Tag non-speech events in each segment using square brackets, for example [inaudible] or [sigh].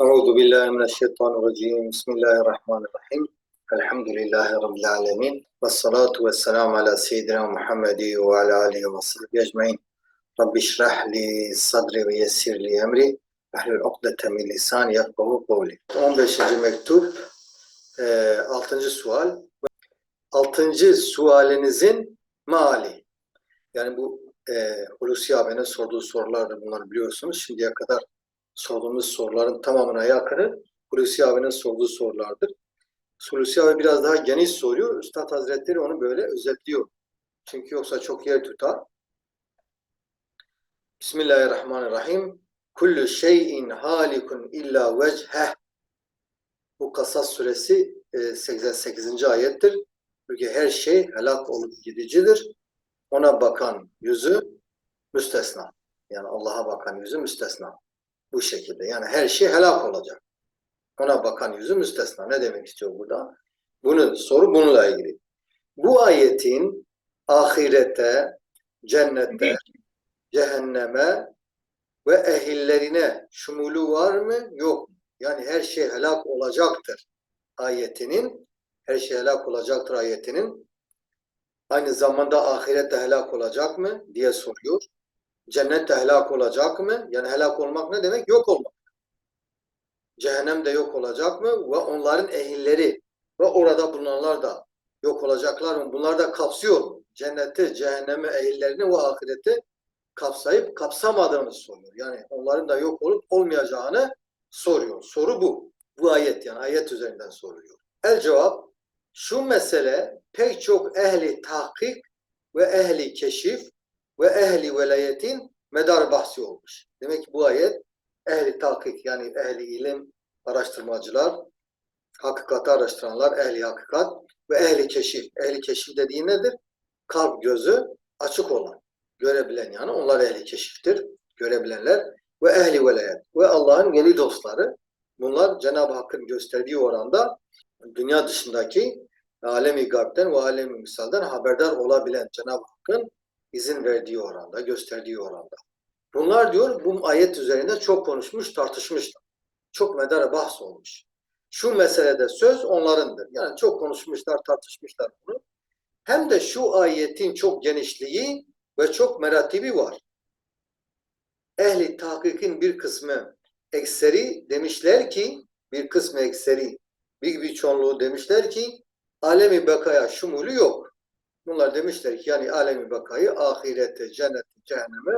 Euzu billahi mineşşeytanirracim. Bismillahirrahmanirrahim. Elhamdülillahi rabbil alamin. Ves salatu vesselam ala seyyidina Muhammedi ve ala alihi ve sahbihi ecmaîn. Rabbi şrah li sadri ve yessir li emri. Ehlül ukdete min lisani yefkahu kavli. 15. mektup e, 6. sual. 6. sualinizin mali. Yani bu e, Hulusi abinin sorduğu sorulardı bunları biliyorsunuz. Şimdiye kadar sorduğumuz soruların tamamına yakını Hulusi abinin sorduğu sorulardır. Hulusi abi biraz daha geniş soruyor. Üstad Hazretleri onu böyle özetliyor. Çünkü yoksa çok yer tutar. Bismillahirrahmanirrahim. Kullu şeyin halikun illa vecheh. Bu Kasas suresi 88. ayettir. Çünkü her şey helak olup gidicidir. Ona bakan yüzü müstesna. Yani Allah'a bakan yüzü müstesna. Bu şekilde. Yani her şey helak olacak. Ona bakan yüzü müstesna. Ne demek istiyor burada? Bunun soru bununla ilgili. Bu ayetin ahirete, cennete, cehenneme ve ehillerine şumulu var mı? Yok? Yani her şey helak olacaktır ayetinin her şey helak olacaktır ayetinin aynı zamanda ahirette helak olacak mı diye soruyor. Cennette helak olacak mı? Yani helak olmak ne demek? Yok olmak. Cehennem de yok olacak mı? Ve onların ehilleri ve orada bulunanlar da yok olacaklar mı? Bunlar da kapsıyor? Cenneti, cehennemi, ehillerini ve ahireti kapsayıp kapsamadığını soruyor. Yani onların da yok olup olmayacağını soruyor. Soru bu. Bu ayet yani ayet üzerinden soruyor. El cevap şu mesele pek çok ehli tahkik ve ehli keşif ve ehli velayetin medar bahsi olmuş. Demek ki bu ayet ehli tahkik yani ehli ilim araştırmacılar, hakikati araştıranlar, ehli hakikat ve ehli keşif. Ehli keşif dediği nedir? Kalp gözü açık olan, görebilen yani onlar ehli keşiftir, görebilenler ve ehli velayet ve Allah'ın veli dostları. Bunlar Cenab-ı Hakk'ın gösterdiği oranda dünya dışındaki alemi garbden ve alemi misalden haberdar olabilen Cenab-ı Hakk'ın izin verdiği oranda, gösterdiği oranda. Bunlar diyor bu ayet üzerinde çok konuşmuş, tartışmışlar. Çok medara bahs olmuş. Şu meselede söz onlarındır. Yani çok konuşmuşlar, tartışmışlar bunu. Hem de şu ayetin çok genişliği ve çok meratibi var. Ehli tahkikin bir kısmı ekseri demişler ki, bir kısmı ekseri, bir bir çoğunluğu demişler ki, alemi bakaya şumulu yok. Bunlar demişler ki yani alemi bakayı ahirette, cennette, cehenneme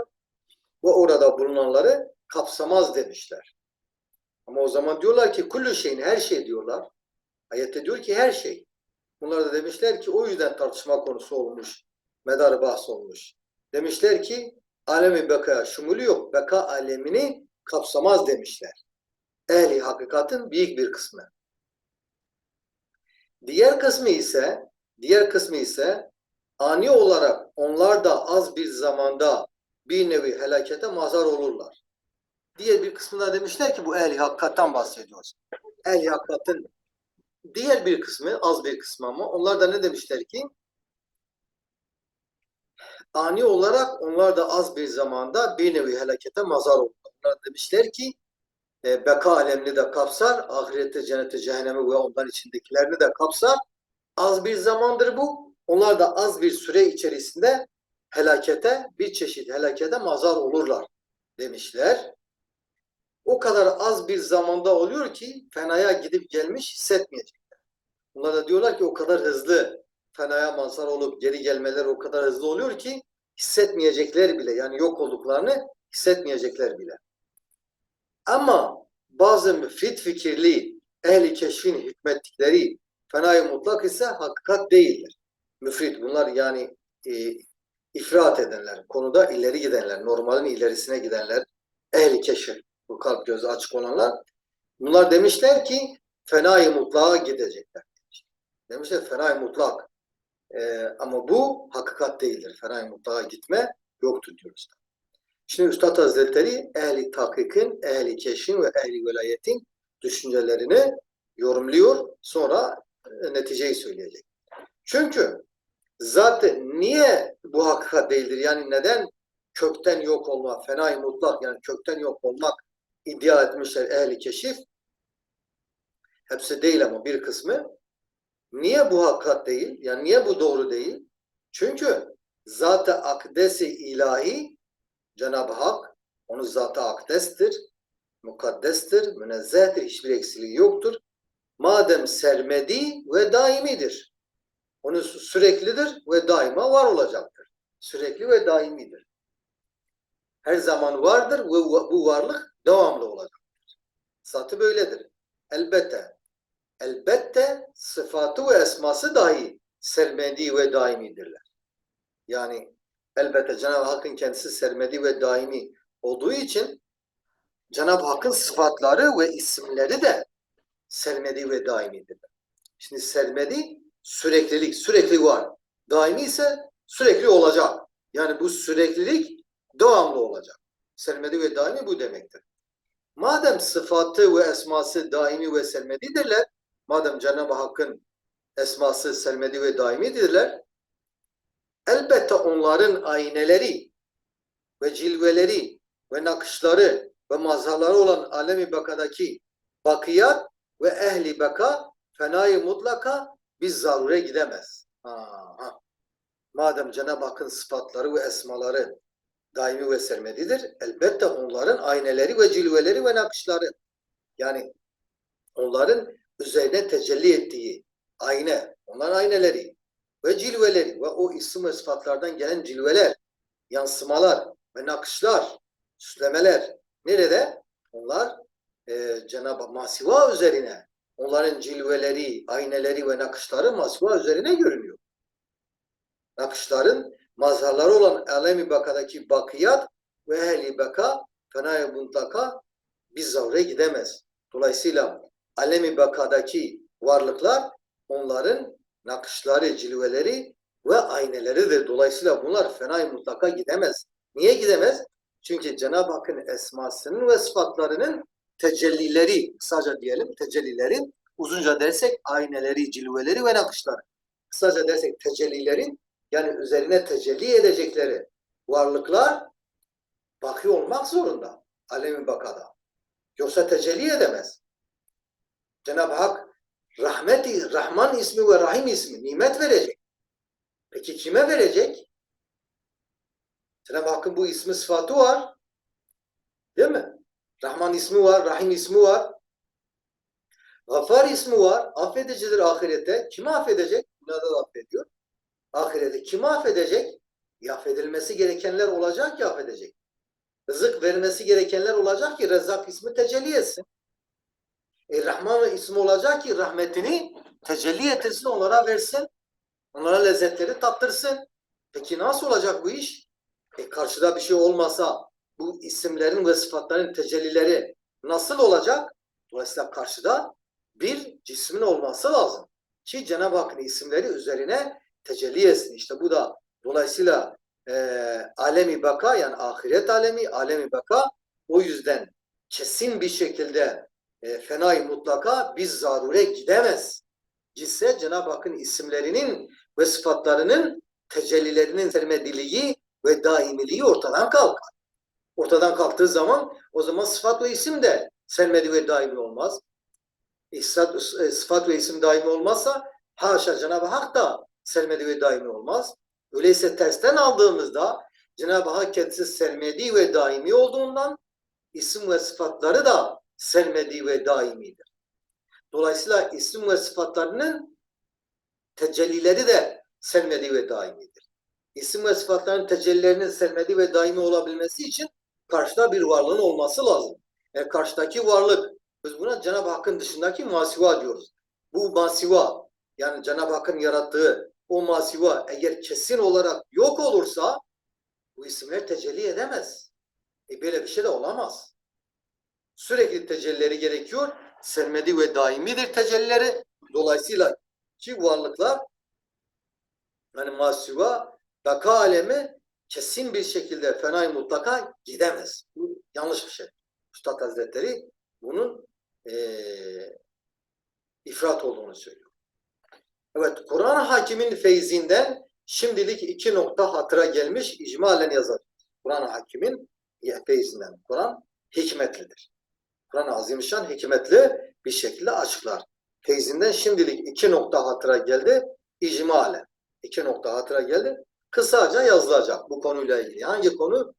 ve orada bulunanları kapsamaz demişler. Ama o zaman diyorlar ki kullu şeyin her şey diyorlar. Ayette diyor ki her şey. Bunlar da demişler ki o yüzden tartışma konusu olmuş. Medarı bahs olmuş. Demişler ki alemi bekaya şumulu yok. Beka alemini kapsamaz demişler. Ehli hakikatin büyük bir kısmı. Diğer kısmı ise diğer kısmı ise ani olarak onlar da az bir zamanda bir nevi helakete mazar olurlar. Diğer bir kısmında demişler ki bu ehli hakikattan bahsediyoruz. Ehli hakikatin diğer bir kısmı, az bir kısmı ama onlar da ne demişler ki ani olarak onlar da az bir zamanda bir nevi helakete mazar olurlar. Onlar demişler ki e, beka alemini de kapsar, ahirette, cennete, cehennemi ve ondan içindekilerini de kapsar. Az bir zamandır bu. Onlar da az bir süre içerisinde helakete, bir çeşit helakete mazar olurlar demişler. O kadar az bir zamanda oluyor ki fenaya gidip gelmiş hissetmeyecekler. Bunlar da diyorlar ki o kadar hızlı fenaya mazar olup geri gelmeler o kadar hızlı oluyor ki hissetmeyecekler bile yani yok olduklarını hissetmeyecekler bile. Ama bazı müfrit fikirli ehli keşfin hükmettikleri fenayı mutlak ise hakikat değildir. Müfrit bunlar yani e, ifrat edenler, konuda ileri gidenler, normalin ilerisine gidenler, ehli keşif, bu kalp gözü açık olanlar. Bunlar demişler ki fenayı mutlağa gidecekler. Demişler fenayı mutlak. E, ama bu hakikat değildir. Fenayı mutlağa gitme yoktur diyoruz. Şimdi Üstad Hazretleri ehli tahkikin, ehli keşfin ve ehli velayetin düşüncelerini yorumluyor. Sonra e, neticeyi söyleyecek. Çünkü zaten niye bu hakikat değildir? Yani neden kökten yok olma, fenay mutlak yani kökten yok olmak iddia etmişler ehli keşif? Hepsi değil ama bir kısmı. Niye bu hakikat değil? Yani niye bu doğru değil? Çünkü zat-ı akdesi ilahi Cenab-ı Hak onun zat-ı akdestir, mukaddestir, münezzehtir, hiçbir eksiliği yoktur. Madem sermedi ve daimidir. Onu süreklidir ve daima var olacaktır. Sürekli ve daimidir. Her zaman vardır ve bu varlık devamlı olacaktır. Zatı böyledir. Elbette elbette sıfatı ve esması dahi sermedi ve daimidirler. Yani elbette Cenab-ı Hakk'ın kendisi sermedi ve daimi olduğu için Cenab-ı Hakk'ın sıfatları ve isimleri de sermedi ve daimidirler. Şimdi sermedi süreklilik, sürekli var. Daimi ise sürekli olacak. Yani bu süreklilik devamlı olacak. Sermedi ve daimi bu demektir. Madem sıfatı ve esması daimi ve sermedidirler, madem Cenab-ı Hakk'ın esması sermedi ve daimidirler, elbette onların ayneleri ve cilveleri ve nakışları ve mazharları olan alemi bakadaki bakiyat ve ehli beka fenayı mutlaka biz zarure gidemez. Aha. Madem Cenab-ı Hakk'ın sıfatları ve esmaları daimi ve sermedidir, elbette onların ayneleri ve cilveleri ve nakışları yani onların üzerine tecelli ettiği ayne, onların ayneleri ve cilveleri ve o isim ve sıfatlardan gelen cilveler, yansımalar ve nakışlar, süslemeler nerede? Onlar e, Cenab-ı Masiva üzerine, onların cilveleri, ayneleri ve nakışları Masiva üzerine görünüyor. Nakışların mazharları olan alemi bakadaki bakiyat ve ehli baka fenaya mutlaka biz zavre gidemez. Dolayısıyla alemi bakadaki varlıklar onların nakışları, cilveleri ve ayneleridir. Dolayısıyla bunlar fenay mutlaka gidemez. Niye gidemez? Çünkü Cenab-ı Hakk'ın esmasının ve sıfatlarının tecellileri, kısaca diyelim tecellilerin, uzunca dersek ayneleri, cilveleri ve nakışları. Kısaca dersek tecellilerin yani üzerine tecelli edecekleri varlıklar baki olmak zorunda. Alemi bakada. Yoksa tecelli edemez. Cenab-ı Hak rahmeti, Rahman ismi ve Rahim ismi nimet verecek. Peki kime verecek? Cenab-ı Hakk'ın bu ismi sıfatı var. Değil mi? Rahman ismi var, Rahim ismi var. Gafar ismi var. Affedicidir ahirette. Kimi affedecek? Dünyada da affediyor. Ahirette kimi affedecek? Ya affedilmesi gerekenler olacak ki affedecek. Rızık vermesi gerekenler olacak ki Rezzak ismi tecelli etsin. E, Rahman ismi olacak ki rahmetini tecelli etsin, onlara versin. Onlara lezzetleri tattırsın. Peki nasıl olacak bu iş? E, karşıda bir şey olmasa bu isimlerin ve sıfatların tecellileri nasıl olacak? Dolayısıyla karşıda bir cismin olması lazım. Ki Cenab-ı Hakk'ın isimleri üzerine tecelli etsin. İşte bu da dolayısıyla e, alemi baka yani ahiret alemi, alemi baka o yüzden kesin bir şekilde e, fenay mutlaka biz zarure gidemez. Gitse Cenab-ı Hakk'ın isimlerinin ve sıfatlarının tecellilerinin sermediliği ve daimiliği ortadan kalkar. Ortadan kalktığı zaman o zaman sıfat ve isim de sermedi ve daimi olmaz. E, sıfat ve isim daimi olmazsa haşa Cenab-ı Hak da sermedi ve daimi olmaz. Öyleyse tersten aldığımızda Cenab-ı Hak kendisi sermedi ve daimi olduğundan isim ve sıfatları da sermedi ve daimidir. Dolayısıyla isim ve sıfatlarının tecellileri de sermedi ve daimidir. İsim ve sıfatların tecellilerinin sermedi ve daimi olabilmesi için karşıda bir varlığın olması lazım. Yani karşıdaki varlık, biz buna Cenab-ı Hakk'ın dışındaki masiva diyoruz. Bu masiva, yani Cenab-ı Hakk'ın yarattığı o masiva eğer kesin olarak yok olursa bu isimler tecelli edemez. E böyle bir şey de olamaz. Sürekli tecellileri gerekiyor. Sermedi ve daimidir tecellileri. Dolayısıyla ki varlıklar yani masiva baka alemi kesin bir şekilde fenay mutlaka gidemez. Bu yanlış bir şey. Üstad Hazretleri bunun e, ifrat olduğunu söylüyor. Evet, Kur'an hakimin feyzinden şimdilik iki nokta hatıra gelmiş, icmalen yazar. Kur'an hakimin feyzinden. Kur'an hikmetlidir. Kur'an Azimüşşan hikmetli bir şekilde açıklar. teyzinden şimdilik iki nokta hatıra geldi. İcmalen. iki nokta hatıra geldi. Kısaca yazılacak bu konuyla ilgili. Hangi konu?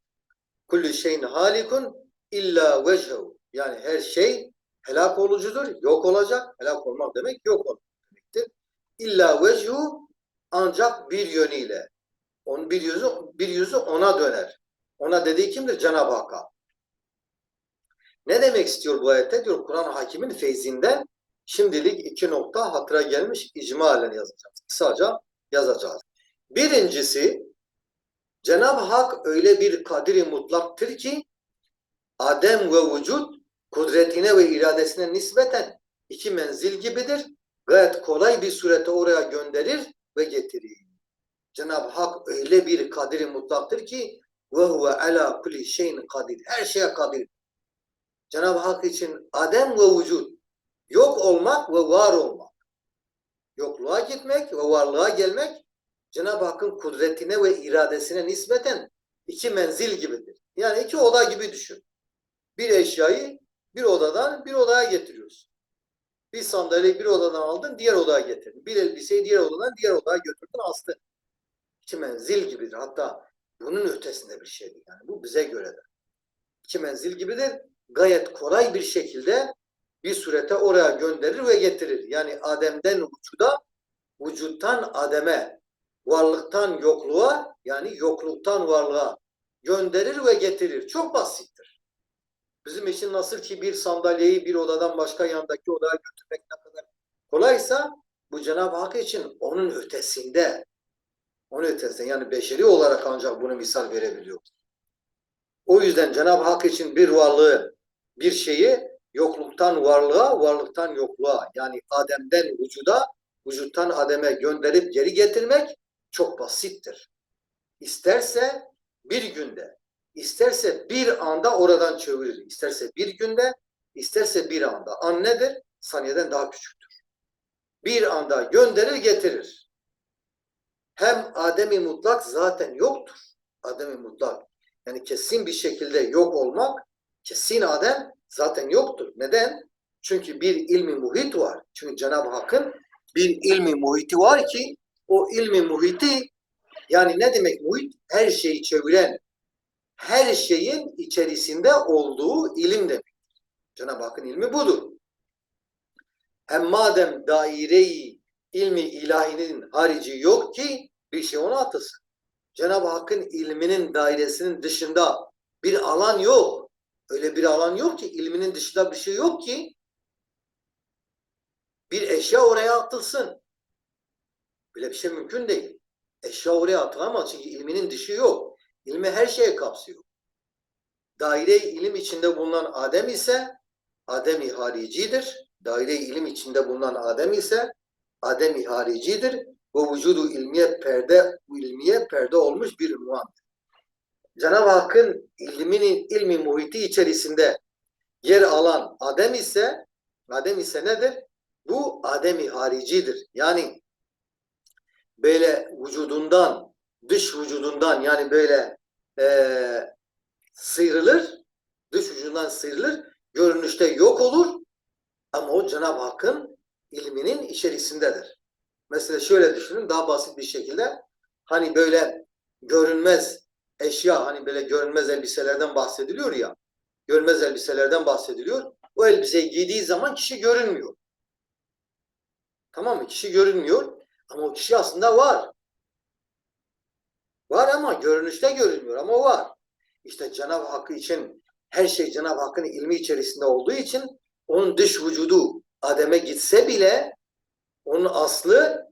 Kullu şeyin halikun illa vecehu. Yani her şey helak olucudur, yok olacak. Helak olmak demek yok olmak demektir. İlla vecehu ancak bir yönüyle. Onun bir yüzü bir yüzü ona döner. Ona dediği kimdir? Cenab-ı Hakk'a. Ne demek istiyor bu ayette? Diyor Kur'an hakimin feyzinden şimdilik iki nokta hatıra gelmiş icmalen yazacağız. Kısaca yazacağız. Birincisi Cenab-ı Hak öyle bir kadiri mutlaktır ki Adem ve vücut kudretine ve iradesine nispeten iki menzil gibidir. Gayet kolay bir surete oraya gönderir ve getirir. Cenab-ı Hak öyle bir kadiri mutlaktır ki ve huve ala kulli şeyin kadir. Her şeye kadir. Cenab-ı Hak için adem ve vücut yok olmak ve var olmak. Yokluğa gitmek ve varlığa gelmek Cenab-ı Hakk'ın kudretine ve iradesine nispeten iki menzil gibidir. Yani iki oda gibi düşün. Bir eşyayı bir odadan bir odaya getiriyorsun. Bir sandalyeyi bir odadan aldın, diğer odaya getirdin. Bir elbiseyi diğer odadan diğer odaya götürdün, astın. İki menzil gibidir. Hatta bunun ötesinde bir şeydir. Yani bu bize göredir. İki menzil gibidir. Gayet kolay bir şekilde bir surete oraya gönderir ve getirir. Yani Adem'den vücuda, vücuttan Adem'e, varlıktan yokluğa, yani yokluktan varlığa gönderir ve getirir. Çok basittir. Bizim için nasıl ki bir sandalyeyi bir odadan başka yandaki odaya götürmek ne kadar kolaysa bu Cenab-ı Hak için onun ötesinde onun ötesinde yani beşeri olarak ancak bunu misal verebiliyor. O yüzden Cenab-ı Hak için bir varlığı, bir şeyi yokluktan varlığa, varlıktan yokluğa yani Adem'den vücuda, vücuttan Adem'e gönderip geri getirmek çok basittir. İsterse bir günde, isterse bir anda oradan çevirir. İsterse bir günde, isterse bir anda. An nedir? Saniyeden daha küçüktür. Bir anda gönderir getirir. Hem Adem-i mutlak zaten yoktur. Adem-i mutlak. Yani kesin bir şekilde yok olmak, kesin Adem zaten yoktur. Neden? Çünkü bir ilmi muhit var. Çünkü Cenab-ı Hakk'ın bir ilmi muhiti var ki o ilmi muhiti yani ne demek muhit? Her şeyi çeviren, her şeyin içerisinde olduğu ilim demek. Cenab-ı Hakk'ın ilmi budur. Hem madem daireyi ilmi ilahinin harici yok ki bir şey ona atılsın. Cenab-ı Hakk'ın ilminin dairesinin dışında bir alan yok. Öyle bir alan yok ki ilminin dışında bir şey yok ki bir eşya oraya atılsın. Böyle bir şey mümkün değil. Eşya oraya atılamaz çünkü ilminin dışı yok. İlmi her şeye kapsıyor. Daire ilim içinde bulunan Adem ise Adem-i haricidir. Daire ilim içinde bulunan Adem ise Adem-i haricidir. Ve vücudu ilmiye perde, ilmiye perde olmuş bir ünvandır. Cenab-ı Hakk'ın ilminin ilmi muhiti içerisinde yer alan Adem ise Adem ise nedir? Bu Adem-i haricidir. Yani böyle vücudundan, dış vücudundan yani böyle e, sıyrılır, dış vücudundan sıyrılır, görünüşte yok olur ama o Cenab-ı Hakk'ın ilminin içerisindedir. Mesela şöyle düşünün daha basit bir şekilde hani böyle görünmez eşya hani böyle görünmez elbiselerden bahsediliyor ya görünmez elbiselerden bahsediliyor. O elbiseyi giydiği zaman kişi görünmüyor. Tamam mı? Kişi görünmüyor ama o kişi aslında var. Var ama görünüşte görünmüyor ama var. İşte Cenab-ı Hakkı için her şey Cenab-ı Hakk'ın ilmi içerisinde olduğu için onun dış vücudu Adem'e gitse bile onun aslı,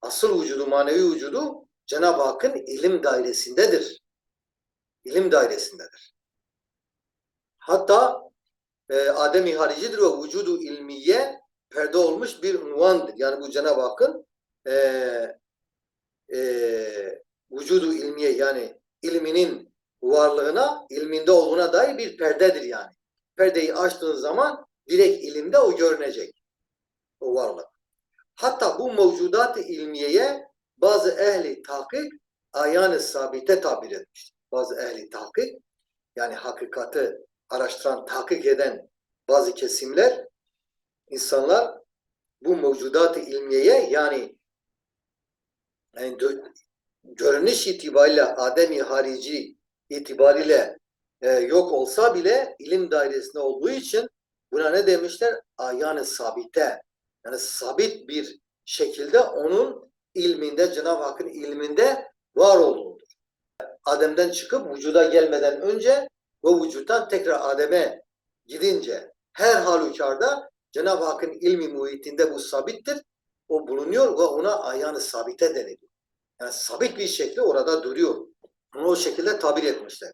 asıl vücudu, manevi vücudu Cenab-ı Hakk'ın ilim dairesindedir. İlim dairesindedir. Hatta e, Adem-i haricidir ve vücudu ilmiye perde olmuş bir unvandır. Yani bu Cenab-ı Hakk'ın e, e, vücudu ilmiye yani ilminin varlığına, ilminde olduğuna dair bir perdedir yani. Perdeyi açtığın zaman direkt ilimde o görünecek. O varlık. Hatta bu mevcudat-ı ilmiyeye bazı ehli tahkik ayan-ı sabite tabir etmiştir. Bazı ehli tahkik yani hakikati araştıran, tahkik eden bazı kesimler insanlar bu mevcudat-ı ilmiyeye yani, yani görünüş itibariyle Adem-i harici itibariyle e, yok olsa bile ilim dairesinde olduğu için buna ne demişler? Ayan-ı sabite. Yani sabit bir şekilde onun ilminde, Cenab-ı Hakk'ın ilminde var olduğudur. Adem'den çıkıp vücuda gelmeden önce ve vücuttan tekrar Adem'e gidince her halükarda Cenab-ı Hakk'ın ilmi muhitinde bu sabittir. O bulunuyor ve ona ayan-ı sabite deniliyor. Yani sabit bir şekilde orada duruyor. Onu o şekilde tabir etmişler.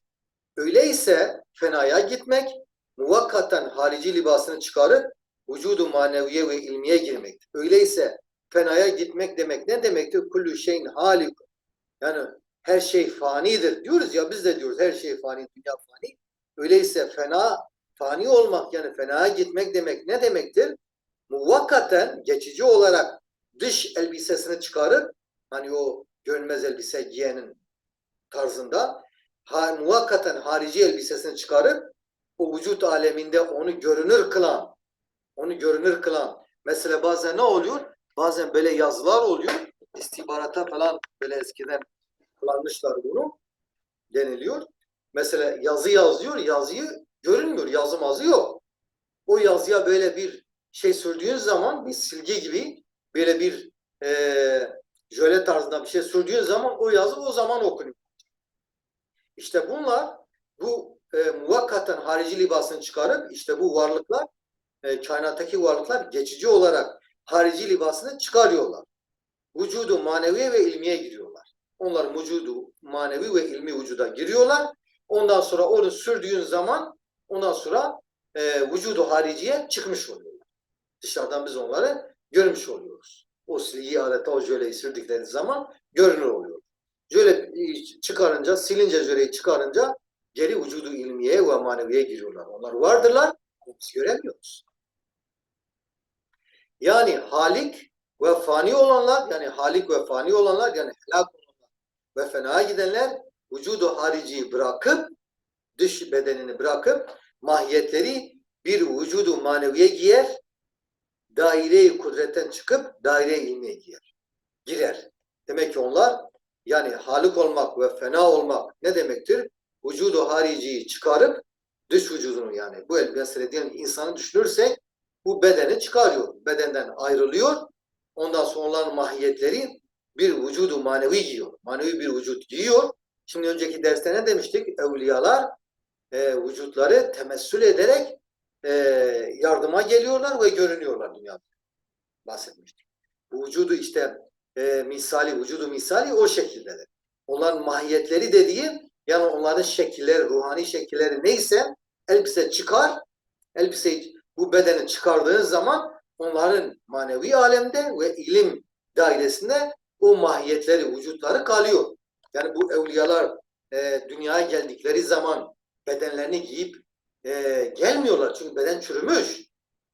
Öyleyse fenaya gitmek muvakkaten harici libasını çıkarıp vücudu maneviye ve ilmiye girmektir. Öyleyse fenaya gitmek demek ne demektir? Kullu şeyin halik. Yani her şey fanidir diyoruz ya biz de diyoruz her şey fani, dünya fani. Öyleyse fena, fani olmak yani fenaya gitmek demek ne demektir? Muvakkaten geçici olarak dış elbisesini çıkarıp hani o görünmez elbise giyenin tarzında ha, muvakkaten harici elbisesini çıkarıp o vücut aleminde onu görünür kılan onu görünür kılan mesela bazen ne oluyor? Bazen böyle yazılar oluyor. İstihbarata falan böyle eskiden kullanmışlar bunu deniliyor. Mesela yazı yazıyor, yazıyı görünmüyor, yazı mazı yok. O yazıya böyle bir şey sürdüğün zaman bir silgi gibi böyle bir eee jöle tarzında bir şey sürdüğün zaman o yazı o zaman okunuyor. İşte bunlar bu e, muvakkaten harici libasını çıkarıp işte bu varlıklar e, kainattaki varlıklar geçici olarak harici libasını çıkarıyorlar. Vücudu manevi ve ilmiye giriyorlar. Onlar vücudu manevi ve ilmi vücuda giriyorlar. Ondan sonra onu sürdüğün zaman ondan sonra e, vücudu hariciye çıkmış oluyorlar. Dışarıdan biz onları görmüş oluyoruz. O silgiyi adeta o jöleyi sürdükleri zaman görünür oluyor. Jöle çıkarınca, silince jöleyi çıkarınca geri vücudu ilmiye ve maneviye giriyorlar. Onlar vardırlar ama biz göremiyoruz. Yani halik ve fani olanlar yani halik ve fani olanlar yani helak olanlar ve fenaya gidenler vücudu hariciyi bırakıp dış bedenini bırakıp mahiyetleri bir vücudu maneviye giyer daire-i kudretten çıkıp daire-i ilmiye girer. Girer. Demek ki onlar yani halik olmak ve fena olmak ne demektir? Vücudu hariciyi çıkarıp dış vücudunu yani bu el ki insanı düşünürsek bu bedeni çıkarıyor. Bedenden ayrılıyor. Ondan sonra onların mahiyetleri bir vücudu manevi giyiyor. Manevi bir vücut giyiyor. Şimdi önceki derste ne demiştik? Evliyalar e, vücutları temessül ederek e, yardıma geliyorlar ve görünüyorlar dünyada. Bahsetmiştik. Bu vücudu işte e, misali, vücudu misali o şekildedir. Onların mahiyetleri dediği yani onların şekilleri, ruhani şekilleri neyse elbise çıkar, elbiseyi bu bedeni çıkardığın zaman onların manevi alemde ve ilim dairesinde o mahiyetleri, vücutları kalıyor. Yani bu evliyalar e, dünyaya geldikleri zaman bedenlerini giyip e, gelmiyorlar. Çünkü beden çürümüş.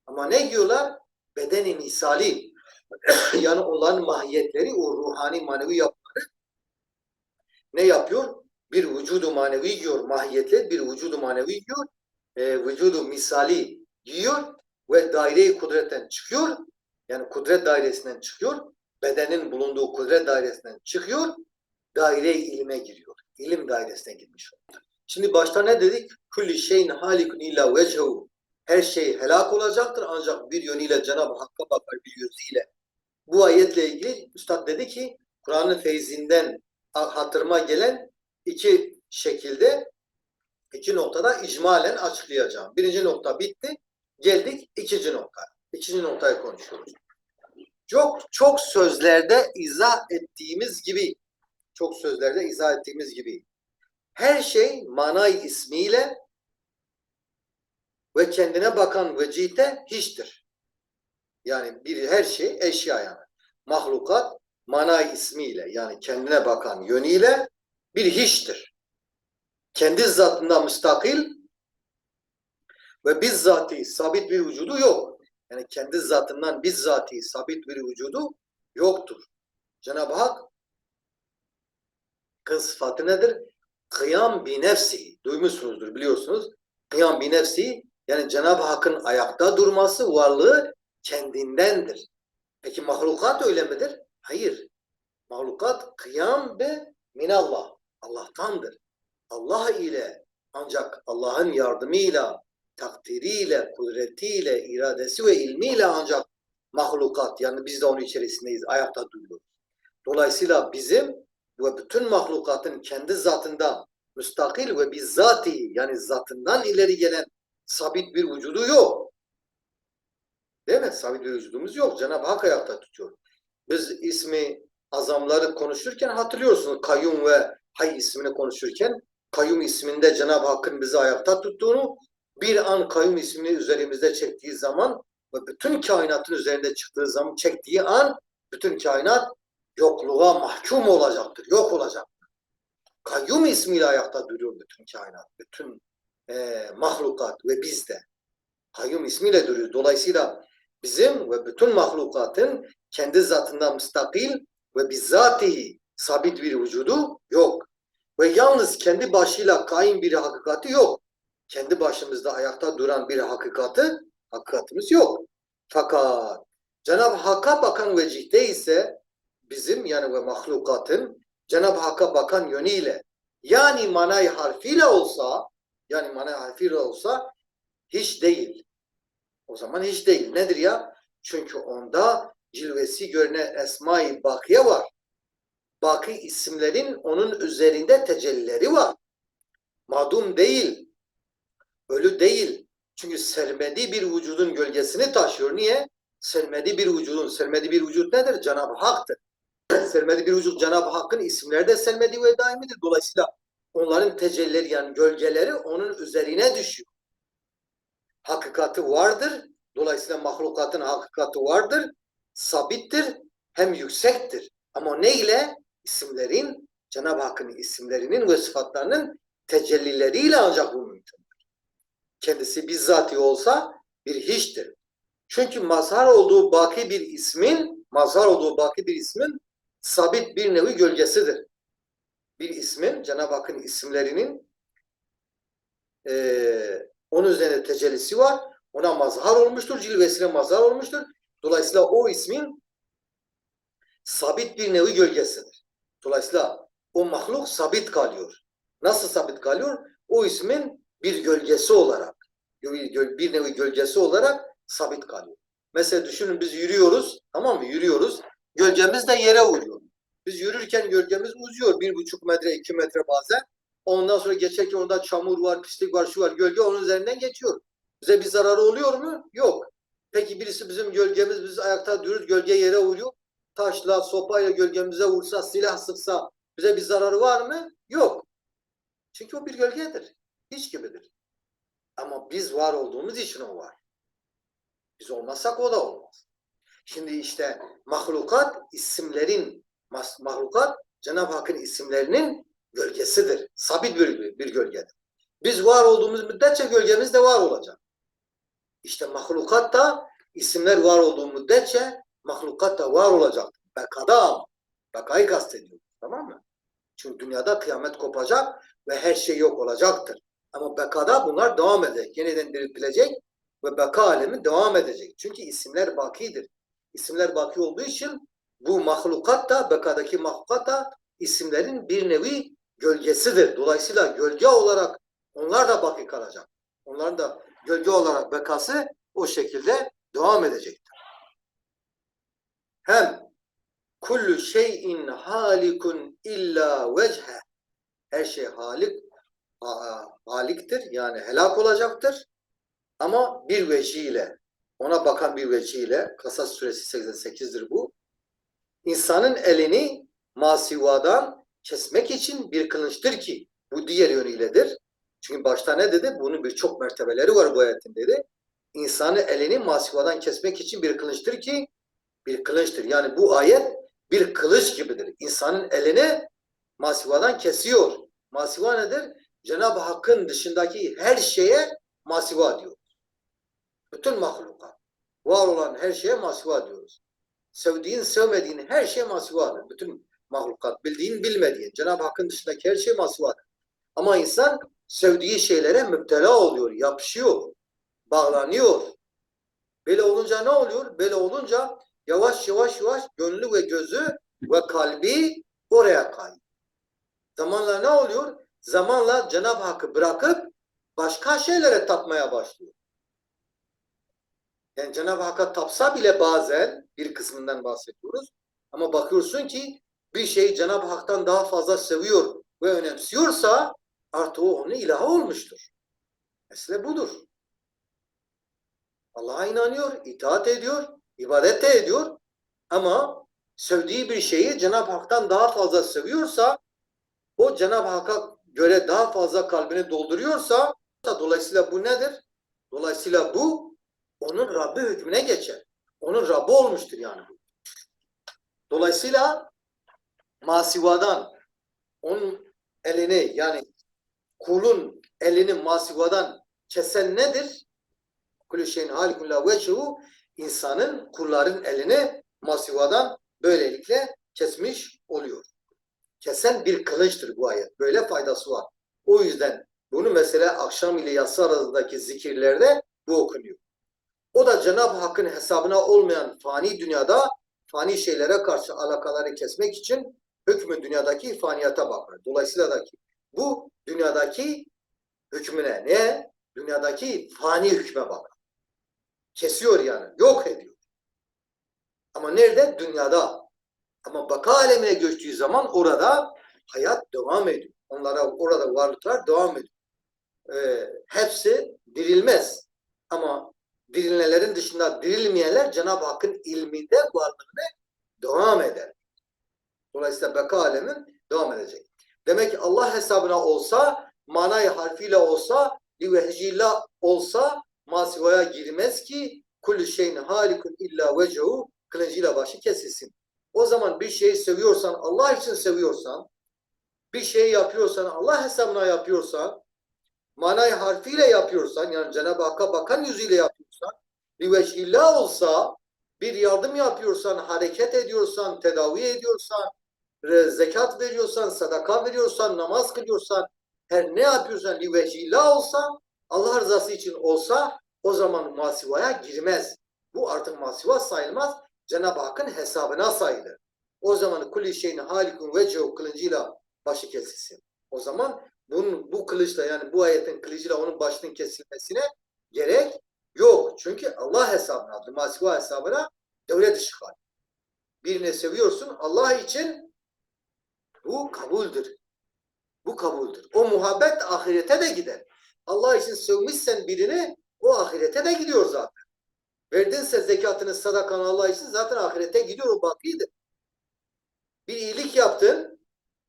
Ama ne giyiyorlar? Bedeni misali. [clears throat] yani onların mahiyetleri, o ruhani manevi yapıları ne yapıyor? Bir vücudu manevi giyiyor, mahiyetler bir vücudu manevi giyiyor, e, vücudu misali giyiyor ve daire-i kudretten çıkıyor. Yani kudret dairesinden çıkıyor. Bedenin bulunduğu kudret dairesinden çıkıyor. Daire-i ilime giriyor. İlim dairesine girmiş oluyor. Şimdi başta ne dedik? Kulli şeyin halikun illa vechehu. Her şey helak olacaktır ancak bir yönüyle Cenab-ı Hakk'a bakar bir gözüyle. Bu ayetle ilgili Üstad dedi ki Kur'an'ın feyzinden hatırıma gelen iki şekilde iki noktada icmalen açıklayacağım. Birinci nokta bitti. Geldik ikinci nokta. İkinci noktayı konuşuyoruz. Çok çok sözlerde izah ettiğimiz gibi çok sözlerde izah ettiğimiz gibi her şey manay ismiyle ve kendine bakan vecihte hiçtir. Yani bir her şey eşya yani. Mahlukat manay ismiyle yani kendine bakan yönüyle bir hiçtir. Kendi zatında müstakil ve bizzati sabit bir vücudu yok. Yani kendi zatından bizzati sabit bir vücudu yoktur. Cenab-ı Hak kız sıfatı nedir? Kıyam bi nefsi. Duymuşsunuzdur biliyorsunuz. Kıyam bi nefsi yani Cenab-ı Hakk'ın ayakta durması varlığı kendindendir. Peki mahlukat öyle midir? Hayır. Mahlukat kıyam be minallah. Allah'tandır. Allah ile ancak Allah'ın yardımıyla, takdiriyle, kudretiyle, iradesi ve ilmiyle ancak mahlukat yani biz de onun içerisindeyiz, ayakta duruyoruz. Dolayısıyla bizim ve bütün mahlukatın kendi zatında müstakil ve bizzati yani zatından ileri gelen sabit bir vücudu yok. Değil mi? Sabit bir vücudumuz yok. Cenab-ı Hak ayakta tutuyor. Biz ismi azamları konuşurken hatırlıyorsunuz kayyum ve hay ismini konuşurken kayyum isminde Cenab-ı Hakk'ın bizi ayakta tuttuğunu bir an kayyum ismini üzerimizde çektiği zaman ve bütün kainatın üzerinde çıktığı zaman çektiği an bütün kainat yokluğa mahkum olacaktır. Yok olacaktır. Kayyum ismiyle ayakta duruyor bütün kainat. Bütün e, mahlukat ve biz de. Kayyum ismiyle duruyor. Dolayısıyla bizim ve bütün mahlukatın kendi zatından müstakil ve bizzatihi sabit bir vücudu yok. Ve yalnız kendi başıyla kaim bir hakikati yok. Kendi başımızda ayakta duran bir hakikati, hakikatimiz yok. Fakat Cenab-ı Hakk'a bakan vecihte ise bizim yani ve mahlukatın Cenab-ı Hakk'a bakan yönüyle yani manay harfiyle olsa yani manay harfiyle olsa hiç değil. O zaman hiç değil. Nedir ya? Çünkü onda cilvesi görünen Esma-i Bakiye var. Baki isimlerin onun üzerinde tecellileri var. Madum değil. Ölü değil. Çünkü sermedi bir vücudun gölgesini taşıyor. Niye? Sermedi bir vücudun. Sermedi bir vücut nedir? Cenab-ı Hak'tır. Sermedi bir vücut Cenab-ı Hakk'ın isimleri de sermedi ve daimidir. Dolayısıyla onların tecellileri yani gölgeleri onun üzerine düşüyor. Hakikati vardır. Dolayısıyla mahlukatın hakikati vardır. Sabittir. Hem yüksektir. Ama ne ile? isimlerin, Cenab-ı Hakk'ın isimlerinin ve sıfatlarının tecellileriyle ancak bu mümkündür. Kendisi bizzati olsa bir hiçtir. Çünkü mazhar olduğu baki bir ismin, mazhar olduğu baki bir ismin sabit bir nevi gölgesidir. Bir ismin, Cenab-ı Hakk'ın isimlerinin e, onun üzerinde tecellisi var. Ona mazhar olmuştur, cilvesine mazhar olmuştur. Dolayısıyla o ismin sabit bir nevi gölgesidir. Dolayısıyla o mahluk sabit kalıyor. Nasıl sabit kalıyor? O ismin bir gölgesi olarak, bir nevi gölgesi olarak sabit kalıyor. Mesela düşünün biz yürüyoruz, tamam mı? Yürüyoruz. Gölgemiz de yere vuruyor. Biz yürürken gölgemiz uzuyor. Bir buçuk metre, iki metre bazen. Ondan sonra geçerken orada çamur var, pislik var, şu var. Gölge onun üzerinden geçiyor. Bize bir zararı oluyor mu? Yok. Peki birisi bizim gölgemiz, biz ayakta duruyoruz, gölge yere vuruyor taşla, sopayla gölgemize vursa, silah sıksa bize bir zararı var mı? Yok. Çünkü o bir gölgedir. Hiç gibidir. Ama biz var olduğumuz için o var. Biz olmazsak o da olmaz. Şimdi işte mahlukat isimlerin, mahlukat Cenab-ı Hakk'ın isimlerinin gölgesidir. Sabit bir, bir gölgedir. Biz var olduğumuz müddetçe gölgemiz de var olacak. İşte mahlukat da isimler var olduğu müddetçe mahlukat da var olacak. Bekada. Bekayı kastediyor. Tamam mı? Çünkü dünyada kıyamet kopacak ve her şey yok olacaktır. Ama bekada bunlar devam edecek. Yeniden diriltilecek ve beka alemi devam edecek. Çünkü isimler bakidir. İsimler baki olduğu için bu mahlukat da bekadaki mahlukat da isimlerin bir nevi gölgesidir. Dolayısıyla gölge olarak onlar da baki kalacak. Onların da gölge olarak bekası o şekilde devam edecektir hem kullu şeyin halikun illa vechhe her şey halik haliktir yani helak olacaktır ama bir veciyle ona bakan bir veciyle Kasas suresi 88'dir bu insanın elini masivadan kesmek için bir kılıçtır ki bu diğer yönüyledir. Çünkü başta ne dedi? Bunun birçok mertebeleri var bu ayetin dedi. İnsanı elini masivadan kesmek için bir kılıçtır ki bir kılıçtır. Yani bu ayet bir kılıç gibidir. İnsanın elini masivadan kesiyor. Masiva nedir? Cenab-ı Hakk'ın dışındaki her şeye masiva diyor. Bütün mahluka. Var olan her şeye masiva diyoruz. Sevdiğin, sevmediğin her şey masivadır. Bütün mahlukat. Bildiğin, bilmediğin. Cenab-ı Hakk'ın dışındaki her şey masivadır. Ama insan sevdiği şeylere müptela oluyor, yapışıyor, bağlanıyor. Böyle olunca ne oluyor? Böyle olunca yavaş yavaş yavaş gönlü ve gözü ve kalbi oraya kayıyor. Zamanla ne oluyor? Zamanla Cenab-ı Hakk'ı bırakıp başka şeylere tapmaya başlıyor. Yani Cenab-ı Hakk'a tapsa bile bazen bir kısmından bahsediyoruz. Ama bakıyorsun ki bir şey Cenab-ı Hak'tan daha fazla seviyor ve önemsiyorsa artık o onun ilahı olmuştur. Mesele budur. Allah'a inanıyor, itaat ediyor, ibadet de ediyor. Ama sevdiği bir şeyi Cenab-ı Hak'tan daha fazla seviyorsa o Cenab-ı Hak'a göre daha fazla kalbini dolduruyorsa dolayısıyla bu nedir? Dolayısıyla bu onun Rabbi hükmüne geçer. Onun Rabbi olmuştur yani. Dolayısıyla masivadan onun elini yani kulun elini masivadan kesen nedir? Kulü şeyin halikun la veçhu insanın kulların elini masivadan böylelikle kesmiş oluyor. Kesen bir kılıçtır bu ayet. Böyle faydası var. O yüzden bunu mesela akşam ile yatsı arasındaki zikirlerde bu okunuyor. O da Cenab-ı Hakk'ın hesabına olmayan fani dünyada fani şeylere karşı alakaları kesmek için hükmü dünyadaki faniyata bakar. Dolayısıyla da ki bu dünyadaki hükmüne ne? Dünyadaki fani hükme bakar. Kesiyor yani. Yok ediyor. Ama nerede? Dünyada. Ama baka alemine göçtüğü zaman orada hayat devam ediyor. Onlara orada varlıklar devam ediyor. Ee, hepsi dirilmez. Ama dirilmelerin dışında dirilmeyenler Cenab-ı Hakk'ın ilminde varlığını devam eder. Dolayısıyla beka alemin devam edecek. Demek ki Allah hesabına olsa, manayı harfiyle olsa, livehcilla olsa masivaya girmez ki kullu şeyin halikun illa vecehu kılıncıyla başı kesilsin. O zaman bir şeyi seviyorsan, Allah için seviyorsan, bir şey yapıyorsan, Allah hesabına yapıyorsan, manayı harfiyle yapıyorsan, yani Cenab-ı Hakk'a bakan yüzüyle yapıyorsan, livehcilla olsa, bir yardım yapıyorsan, hareket ediyorsan, tedavi ediyorsan, zekat veriyorsan, sadaka veriyorsan, namaz kılıyorsan, her ne yapıyorsan livecillah olsa, Allah rızası için olsa o zaman masivaya girmez. Bu artık masiva sayılmaz. Cenab-ı Hakk'ın hesabına sayılır. O zaman kulli şeyin halikun vecehu kılıncıyla başı kesilsin. O zaman bunun, bu kılıçla yani bu ayetin kılıcıyla onun başının kesilmesine gerek yok. Çünkü Allah hesabına, masiva hesabına devre dışı kalır. Birini seviyorsun Allah için bu kabuldür. Bu kabuldür. O muhabbet ahirete de gider. Allah için sevmişsen birini o ahirete de gidiyor zaten. Verdinse zekatını sadakanı Allah için zaten ahirete gidiyor o bakidir. Bir iyilik yaptın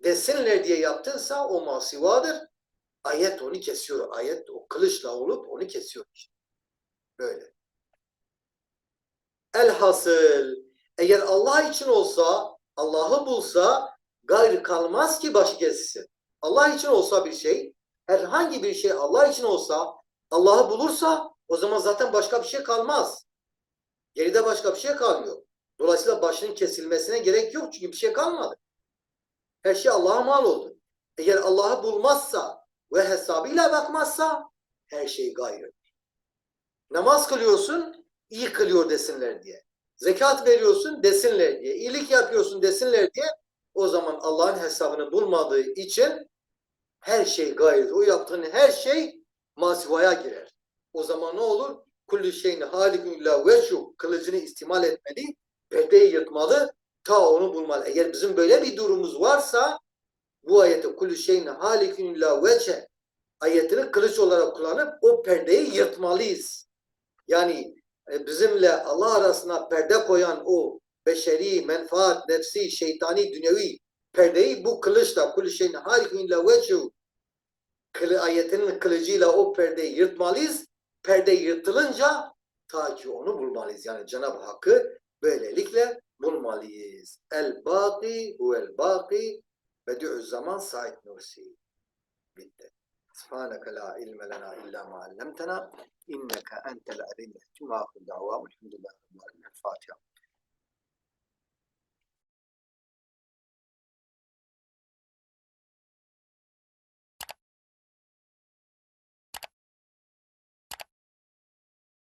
desinler diye yaptınsa o masivadır. Ayet onu kesiyor. Ayet o kılıçla olup onu kesiyor. Böyle. Elhasıl eğer Allah için olsa Allah'ı bulsa gayrı kalmaz ki başı kesilsin. Allah için olsa bir şey, herhangi bir şey Allah için olsa, Allah'ı bulursa o zaman zaten başka bir şey kalmaz. Geride başka bir şey kalmıyor. Dolayısıyla başının kesilmesine gerek yok çünkü bir şey kalmadı. Her şey Allah'a mal oldu. Eğer Allah'ı bulmazsa ve hesabıyla bakmazsa her şey gayrı. Namaz kılıyorsun, iyi kılıyor desinler diye. Zekat veriyorsun desinler diye. İyilik yapıyorsun desinler diye o zaman Allah'ın hesabını bulmadığı için her şey gayret. O yaptığın her şey masivaya girer. O zaman ne olur? Kullu şeyin halikun illa veşu kılıcını istimal etmeli, perdeyi yırtmalı, ta onu bulmalı. Eğer bizim böyle bir durumumuz varsa bu ayette kullu şeyin halikun illa veçe ayetini kılıç olarak kullanıp o perdeyi yırtmalıyız. Yani e, bizimle Allah arasına perde koyan o beşeri, menfaat, nefsi, şeytani, dünyevi perdeyi bu kılıçla kulü şeyin halikun illa veçhu ayetinin kılıcıyla o perdeyi yırtmalıyız. Perde yırtılınca ta ki onu bulmalıyız. Yani Cenab-ı Hakk'ı böylelikle بولماليز الباقي هو الباقي بديع الزمان سايت نورسي جدا سبحانك لا علم لنا الا ما علمتنا انك انت العليم الحكيم واخر دعوة والحمد لله رب العالمين الفاتحه